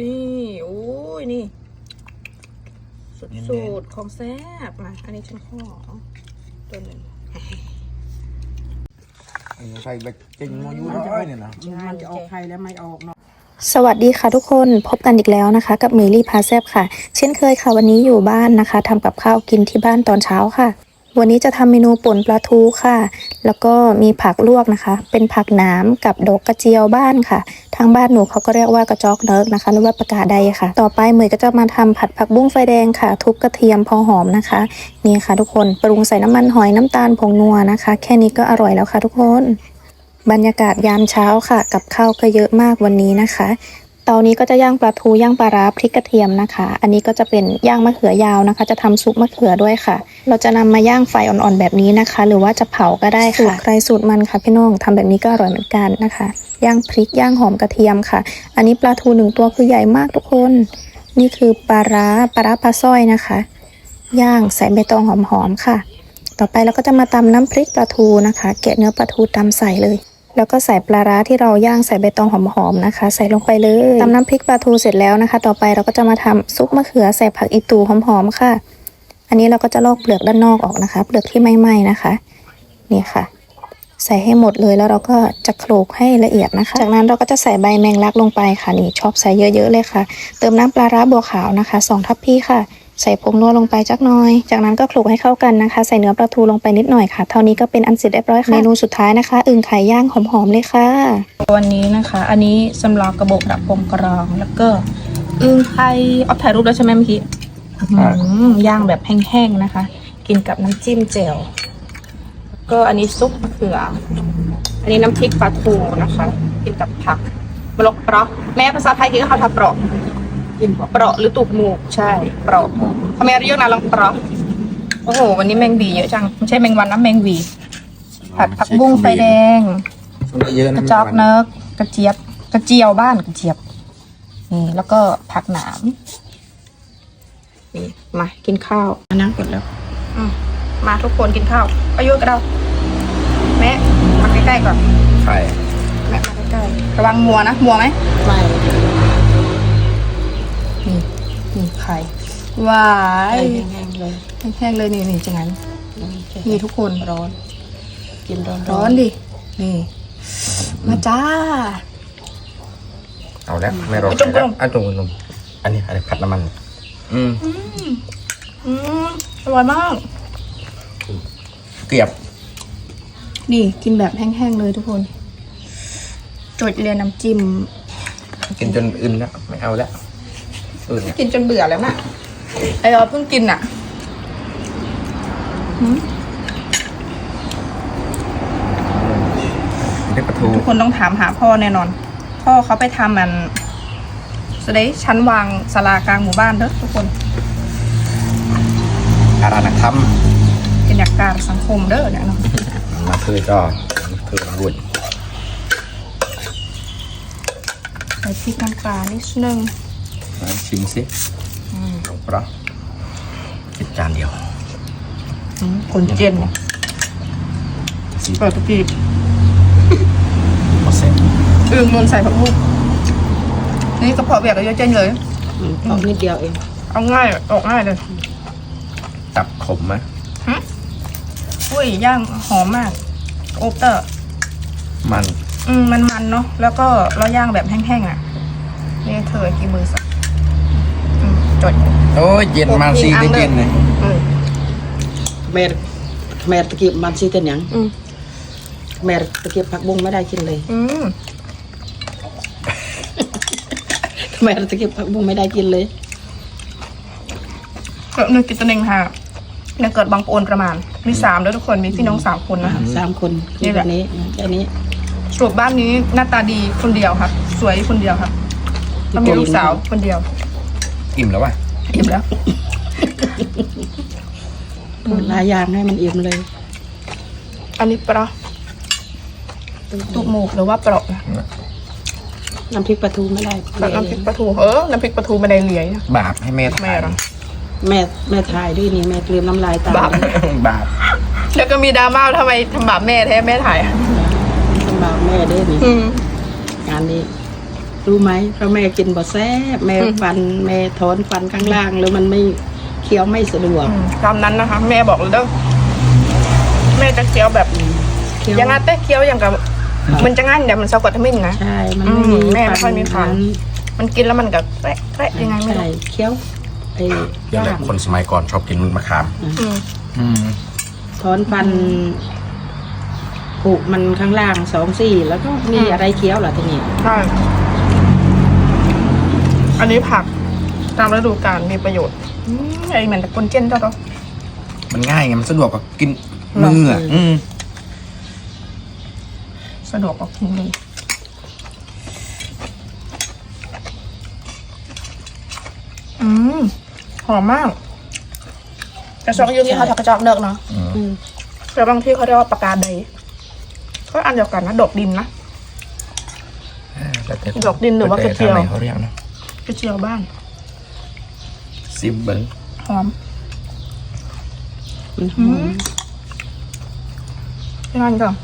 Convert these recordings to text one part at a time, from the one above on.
นี่โอ้ยนี่ สุดเน้นๆสูตรของแซ่บมาอันนี้ฉันขอตัวหนึ่งใส่แบบจริงมาอยู่แล้วจะไปเนี่ยนะมันจะออกไข่แล้วไม่ออกเนาะสวัสดีค่ะทุกคนพบกันอีกแล้วนะคะ กับมิลี่พาแซบค่ะ เช่นเคยค่ะวันนี้อยู่บ้านนะคะทำกับข้าวกินที่บ้านตอนเช้าค่ะ วันนี้จะทำเมนูป่นปลาทูค่ะ แล้วก็มีผักลวกนะคะ เป็นผักหนามกับดอกกระเจียวบ้านค่ะ ทางบ้านหนูเขาก็เรียกว่ากระจอกเนิร์กนะคะหรือว่าปากกาใดค่ะ ต่อไปเหมยก็จะมาทำผัดผักบุ้งไฟแดงค่ะ ทุบกระเทียมพอหอมนะคะ นี่ค่ะทุกคน ปรุงใส่น้ำมันหอยน้ำตาลผงนัวนะคะ แค่นี้ก็อร่อยแล้วค่ะทุกคน บรรยากาศยามเช้าค่ะ กับข้าวก็เยอะมากวันนี้นะคะ ตานี้ก็จะย่างปลาทูย่างปลาร้าพริกกระเทียมนะคะ อันนี้ก็จะเป็นย่างมะเขือยาวนะคะ จะทำซุปมะเขือด้วยค่ะ เราจะนำมาย่างไฟอ่อนๆแบบนี้นะคะ หรือว่าจะเผาก็ได้ค่ะสูตรใครสูตรมันค่ะพี่น้องทำแบบนี้ก็อร่อยเหมือนกันนะคะ ย่างพริกย่างหอมกระเทียมค่ะ อันนี้ปลาทูหนึ่งตัวคือใหญ่มากทุกคน นี่คือปลาร้าปลาร้าปลาสร้อยนะคะ ย่างใส่ใบตองหอมๆค่ะ ต่อไปเราก็จะมาตำน้ำพริกปลาทูนะคะแกะเนื้อปลาทูตำใส่เลย แล้วก็ใส่ปลาร้าที่เราย่างใส่ใบตองหอมๆนะคะ ใส่ลงไปเลยตำน้ำพริกปลาทูเสร็จแล้วนะคะ ต่อไปเราก็จะมาทำซุปมะเขือใส่ผักอีตูหอมๆค่ะ อันนี้เราก็จะลอกเปลือกด้านนอกออกนะคะ เปลือกที่ไม่ไหม้นะคะนี่ค่ะ ใส่ให้หมดเลยแล้วเราก็จะโขลกให้ละเอียดนะคะ จากนั้นเราก็จะใส่ใบแมงลักลงไปค่ะนี่ชอบใส่เยอะๆเลยค่ะ เติมน้ำปลาร้าบัวขาวนะคะสองทัพพีค่ะ ใส่ผงนัวลงไปจักหน่อย จากนั้นก็คลุกให้เข้ากันนะคะ ใส่เนื้อปลาทูลงไปนิดหน่อยค่ะ เท่านี้ก็เป็นอันเสร็จเรียบร้อยค่ะ เมนูสุดท้ายนะคะ อึ่งไข่ย่างหอมๆเลยค่ะ วันนี้นะคะ อันนี้สำหรับกระบอกดับพรมกรอง แล้วก็อึ้งไข่เอาถ่ายรูปแล้วใช่ไหมเมื่อกี้อื้อหือย่างแบบแห้งๆนะคะ กินกับน้ำจิ้มเจลแล้วก็อันนี้ซุปมะเขือ อันนี้น้ำพริกปลาทูนะคะ กินกับผักมะลกเปราะแม่ภาษาไทยคือเขาทำเปราะ กินเปราะหรือตุกหมูกใช่เปราะทำไมเรียกนาลังเปราะโอ้โห วันนี้แมงวีเยอะจังไม่ใช่แมงวันนะแมงวีผัดผักบุ้งไฟแดงเยอะกนะระจอกเนิร์กกระเจี๊ยบกระเจียวบ้านกระเจี๊ยบนี่แล้วก็ผักหนามนี่มากินข้าวมานั่งกดแล้วอืมมาทุกคนกินข้าวอายุกับเราแม่มาใกล้ๆก่อนไข่แม่มาใกล้ๆระวังมัวนะมัวไหมไม่ นี่นี่ไข่ว้ายแห้งๆเลยแห้งๆเลยนี่นี่จังงั้นนี่ทุกคนร้อน กินร้อนร้อนดิ นี่ มาจ้า เอาแล้วไม่รอจุ่มๆอะจุ่มนมอันนี้อะไรผัดน้ำมัน อืมอืมอร่อยมาก เกลียบ นี่กินแบบแห้งๆเลยทุกคน จดเรียนน้ำจิ้ม กินจนอื่นแล้ว ไม่เอาแล้วอื่นเนี่ย กินจนเบื่อแล้วน่ะ ไอเราเพิ่งกินอะหืมพริกปลาทูทุกคนต้องถามหาพ่อแน่นอน พ่อเขาไปทำมันสเดย์ชั้นวางศาลากลางหมู่บ้านเด้อทุกคนอารานักทเป็นอยากการสังคมเด้อเนี่ยเนาะำมาคือก็มาคือบุญใส่พริกน้ำปลานิดนึง มาชิมสิลงปลากินจานเดียวอืมคนเจนสิเปิดทุกทีหมดเสร็จอึ่งนนใส่ผักบุ้งนี่กระเพาะเบียกก็เยอะเจนเลยออกนิดเดียวเอง เอาง่ายออกง่ายเลย ตับขมไหมอุ้ยย่างหอมมาก โอบเตอร์ มัน อืมมันมันๆเนาะ แล้วก็เราย่างแบบแห้งๆอะ นี่เธอกี่มือสักอืม จดโอ้ยเย็นมาซีได้เย็นเลยอืมแม่แม่ตะเกียบมันซีเต็นหยังอืมแม่ตะเกียบผักบุ้งไม่ได้กินเลยอืมแม่ตะเกียบผักบุ้งไม่ได้กินเลยเกิดหนึ่งกินตัวหนึ่งค่ะเนี่ยเกิดบางปอนประมาณมีสามแล้วทุกคนมีพี่น้องสามคนนะคะ สามคนนี่นี่แหแบละ บนี้แค่นี้สรุปบ้านนี้หน้าตาดีคนเดียวครับสวยคนเดียวครับแล้วมีลูกสาวคนเดียว อิ่มแล้ววะอิ่มแล้วหลายอย่างให้มันอิ่มเลย อันนี้ปลาตุกหมูหรือว่าเปราะนะน้ำพริกปลาทูไม่ได้แบบน้ำพริกปลาทูเออน้ำพริกปลาทูบันไดเหลียนะบาปให้แม่แม่ถ่ายเหรอแม่แม่ถ่ายด้วยนี่แม่กลืนน้ำลายตามบาปบาปแล้วก็มีดราม่าทำไมทำบาปแม่แท้แม่ถ่ายอะลำบากแม่ด้วยนี่อืมงานนี้ รู้ไหมเพราะแม่กินบ่แซ่บแม่ฟันแม่ถอนฟันข้างล่างแล้วมันไม่เคี้ยวไม่สะดวกตามนั้นนะคะ แม่บอกเลยเด้อแม่จะเคี้ยวแบบเคี้ยวอยังงั้นแต่เคี้ยวอย่างกับมันจะง่ายเดี๋ยวมันเซากดทมินนะใช่มันไม่มีอืมแม่ไม่ค่อยมีฟันนั้นมันกินแล้วมันกับแกะแกะยังไงไม่ใช่รู้เคี้ยวไอ้นี่แหละย่างคนสมัยก่อนชอบกินมะขามอืมอืมถอนฟันผูกมันข้างล่างสองสี่แล้วก็มีอะไรเคี้ยวเหรอทีนี้ใช่ อันนี้ผักตามฤดูกาลมีประโยชน์อืมไอ้เหมือนตะกุนเจนเจ้าตัวมันง่ายไงมันสะดวกกว่ากินมืออะอืมสะดวกกว่ากินเลยอืม หอมมากแต่ซอกยูนี่เขาจะกระจอกเลิกเนาะอืมแต่บางที่เขาเรียกว่าปากกาใดก็อันเดียวกันนะ ดอกดินนะแล้วแต่ดอกดินหรือว่ากระเจียวทงไหนเขาเรียกนะก ระเจียวบ้าน ซิมเบิ้งหอมมันหอือมมยังไงก่อน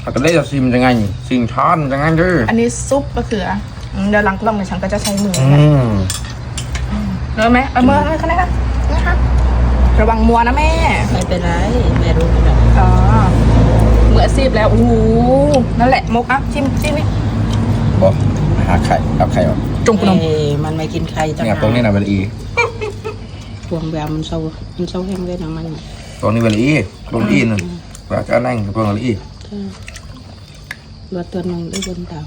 เขาก็ได้จะซิมยังไงซิมช้อนยังไงเด้ออันนี้ซุปมะเขืออืมเดี๋ยวหลังกล้องเนี่ยฉันก็จะใช้มืออืนะมเริ่มไหมเอามือเลยคะแนนนะคะระวังมัวนะแม่ ไม่เป็นไร แม่รู้แล้วอ๋อมืออาชีพแล้ว โอ้โหนั่นแหละมกอะชิมชิมนี่บอก หาไข่เอาไข่ออกจงกนมเอ้มันไม่กินไข่ต่างเนี่ยหากตรงนี้นะเวลาอีพวงแววมันเศร้ามันเศร้าแห้งเลยนะมันตรงนี้เวลาอีตรงอีนึงเราจะนั่งตรงเวลาอีรวดตัวหนึงได้บนเตา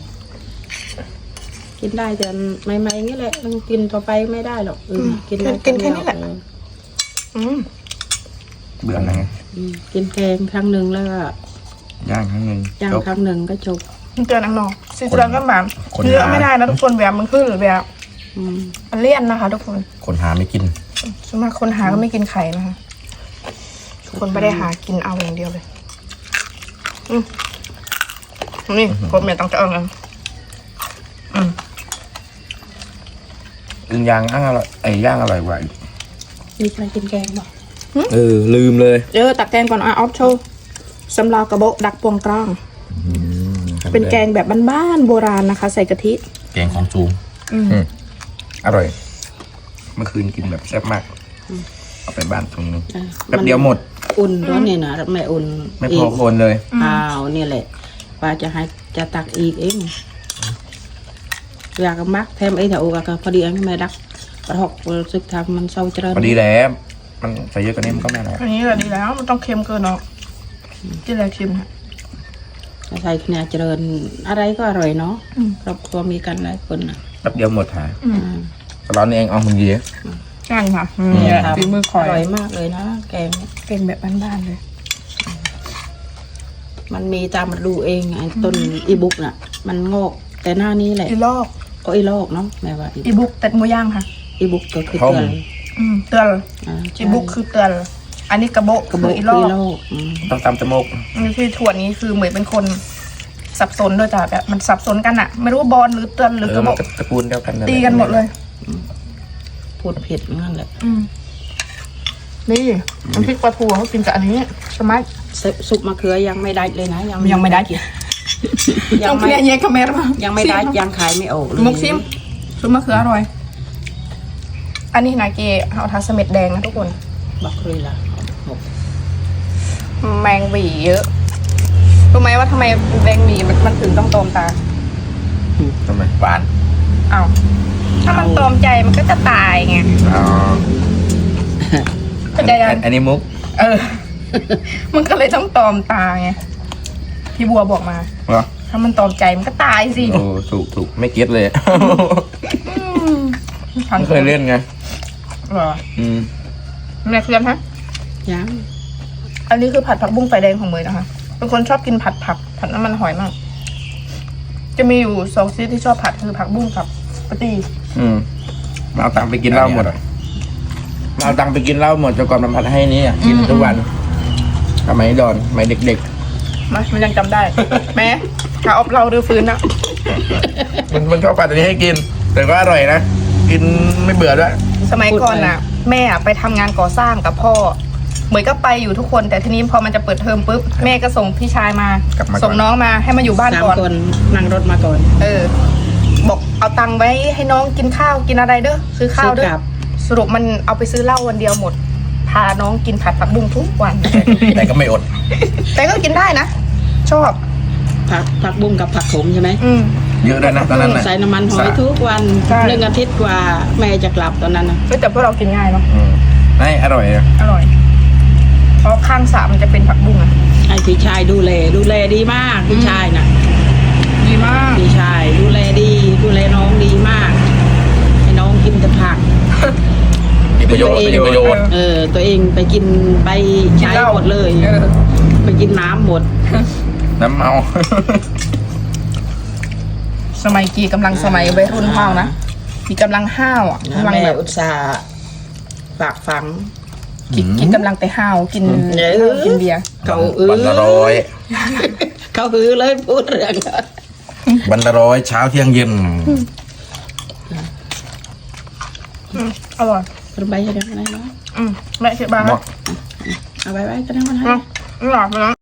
กินได้แต่ไม่ไม่ๆงี้แหละต้องกินต่อไปไม่ได้หรอกเออกินได้กินแค่นี้แหละเอออืมเบื่อไงอืมกินแกงครั้งหนึ่งแล้วก็ย่างครั้งหนึ่งย่างจบครั้งหนึ่งก็จบ มันเกินอังนอซีซันก็แบบคนเนื้อหาไม่ได้นะทุกคนแบบมันคือแบบอืมมันเลี่ยนนะคะ ทุกคนคนหาไม่กินส่วนมากคนหาก็ไม่กินไข่นะคะคนไม่ได้หากินเอาอย่างเดียวเลยอืมนี่ผมเนี่ยต้องจะเอาเงินอืมอึ่งย่างอ่างอร่อยไอ้ย่างอร่อยกว่าอีกมีใครกินแกงบ่เออลืมเลยเออตักแกงก่อนอะออฟโชว์สำลาวกระโบะดักปวงกล้อง เป็นแกงแบบบ้านๆโบราณนะคะ ใส่กะทิ แกงของจูงอืมอืมอร่อย เมื่อคืนกินแบบแซ่บมาก เอาไปบ้านตรงนึงอะแป๊บเดียวหมด อุ่นร้อนนี่นะไม่อุ่นไม่พอคนเลย อ้าวนี่แหละป้าจะให้จะตักอีกเองอยากมักแถมไอ้แถวก็พอดีอันนี้แม่ดักประหอกรู้สึกทำมันเศร้าเจริญพอดีแล้ว มันใส่เยอะกว่านี้มันก็ไม่อร่อยอันนี้แหละดีแล้วมันต้องเค็มเกินเนาะกินอะไรเค็มฮะ ใส่ขนาเจริญ อะไรก็อร่อยเนาะอืม ครอบครัวมีกันหลายคนนะแป๊บเดียวหมดหาอืมอืมตลอดนี้เองเอามึงดี ใช่ค่ะนี่แหละฝีมือคออยร่อยมากเลยนะแกงเนี่ยเก่งแบบบ้านๆเลยมันมีตามมาดูเองไอ้ต้นอีบุกน่ะ มันงอกแต่หน้านี้แหละอีลอกก็อีโลกเนาะแม่ว่าอีอีบุกแต่หมูย่างค่ะ อีบุกก็คือเตือน อืมเตือนอ่าอีบุกคือเตือน อันนี้กระโบะกระคืบออกอีคือลออีกโลกอืมต้องตามจมูกอันนี้ที่ถั่วนี้คือเหมือนเป็นคนสับสนด้วยจ้ะแบบมันสับสนกันอะไม่รู้ว่าบอลหรือเตือนหรือเอกอระมันโบะตระกูลเดียวกันตีกันหมดเลย พูดผิดนั่นแหละอืมนี่น้ำพริกปลาทูเขากินกับอันนี้ใช่ไหม ซุปซุปมะเขือยังไม่ได้เลยนะ ยังยังไม่ได้กินยัต้องงเคไม่ลียร์เยคาเมรมายังไม่ได้ยังขายไม่ออกเลยมุกซิมชุดมะเขืออร่อย อันนี้นาเกเอาทาสเม็ดแดงนะทุกคนบักเลยล่ะหก แมงหวีเยอะรู้ไหมว่าทำไมแมงหวีมันมันถึงต้องตอมตาทำไมหวานอ้าวถ้ามันตอมใจมันก็จะตายไงอ๋อเข้าใจยังอันอันนี้มุก เออ มันก็เลยต้องตอมตาไงพี่บัวบอกมาเหรอถ้ามันตอมใจมันก็ตายสิโอ้ถูกถูกไม่เก็ตเลยทันไม่เคยเล่นไงเหรออืมแม่เคลียร์ฮะยัง อันนี้คือผัดผักบุ้งไฟแดงของเมยนะคะ เป็นคนชอบกินผัดผัก ผัดน้ำมันหอยมาก จะมีอยู่สองชนิดที่ชอบผัดคือผักบุ้งกับปะตีอืมมาเอาตังค์ไปกินเหล้าหมดอะมาเอาตังค์ไปกินเหล้าหมดจนก่อนมันพัดให้นี่อะกินทุกวันสมัยดอนสมัยเด็ก มามันยังจำได้ แม้ถ้าออฟเราดื้อฟื้นนะๆ มันมันชอบปัดอันนี้ให้กิน แต่ก็อร่อยนะ กินไม่เบื่อด้วย สมัยก่อนน่ะ แม่อะไปทำงานก่อสร้างกับพ่อ เหมยก็ไปอยู่ทุกคนแต่ทีนี้พอมันจะเปิดเทอมปุ๊บแม่ก็ส่งพี่ชายมากลับมาก่อน ส่งน้องมาให้มาอยู่บ้านสามก่อน คนนั่งรถมาก่อน เออ บอกเอาตังค์ไว้ให้น้องกินข้าวกินอะไรเด้อซื้อข้าวเด้ซื้ออกลับ สรุปมันเอาไปซื้อเหล้าวันเดียวหมด พาน้องกินผัดผักบุ้งทุกวัน แต่ก็ไม่อด แต่ก็กินได้นะ ชอบ ผักผักบุ้งกับผักขมใช่ไหมอืม เยอะด้วยนะตอนนั้นนะใส่น้ำมันหอยทุกวันใช่ หนึ่งอาทิตย์กว่าแม่จะกลับตอนนั้นนะเฮ้ยแต่พวกเรากินง่ายเนาะอืมไม่อร่อยอะอร่อย เพราะข้างสระมันจะเป็นผักบุ้งอะให้พี่ชายดูแลดูแลดีมากพี่ชายน่ะดีมากพี่ชายดูแลดี ดูแลน้องดีมากให้น้องกินแต่ผัก มีประโยชน์มีประโยชน์เออ ตัวเองไปกินไปใช้หมดเลยเออไปกินน้ำหมด น้ำเมา สมัยกีกำลังสมัยวัยรุ่นห้าวนะกีกำลังห้าวอะกำลังแม่แบบ อุตส่าห์ฝากฝัง กีกีกำลังแต่ห้าวกินเออ กินเบียร์เขาอื้อวันละร้อยเขาฮือเลยพูดเรื่องวันละร้อยเช้าเที่ยงเย็นอืมอร่อยเป็นใบยังไงเนาะอืมแม่เชื่อบ้างเหมาะ เอาไว้ไว้ก็ได้มันให้ อืมอร่อยไปแล้ว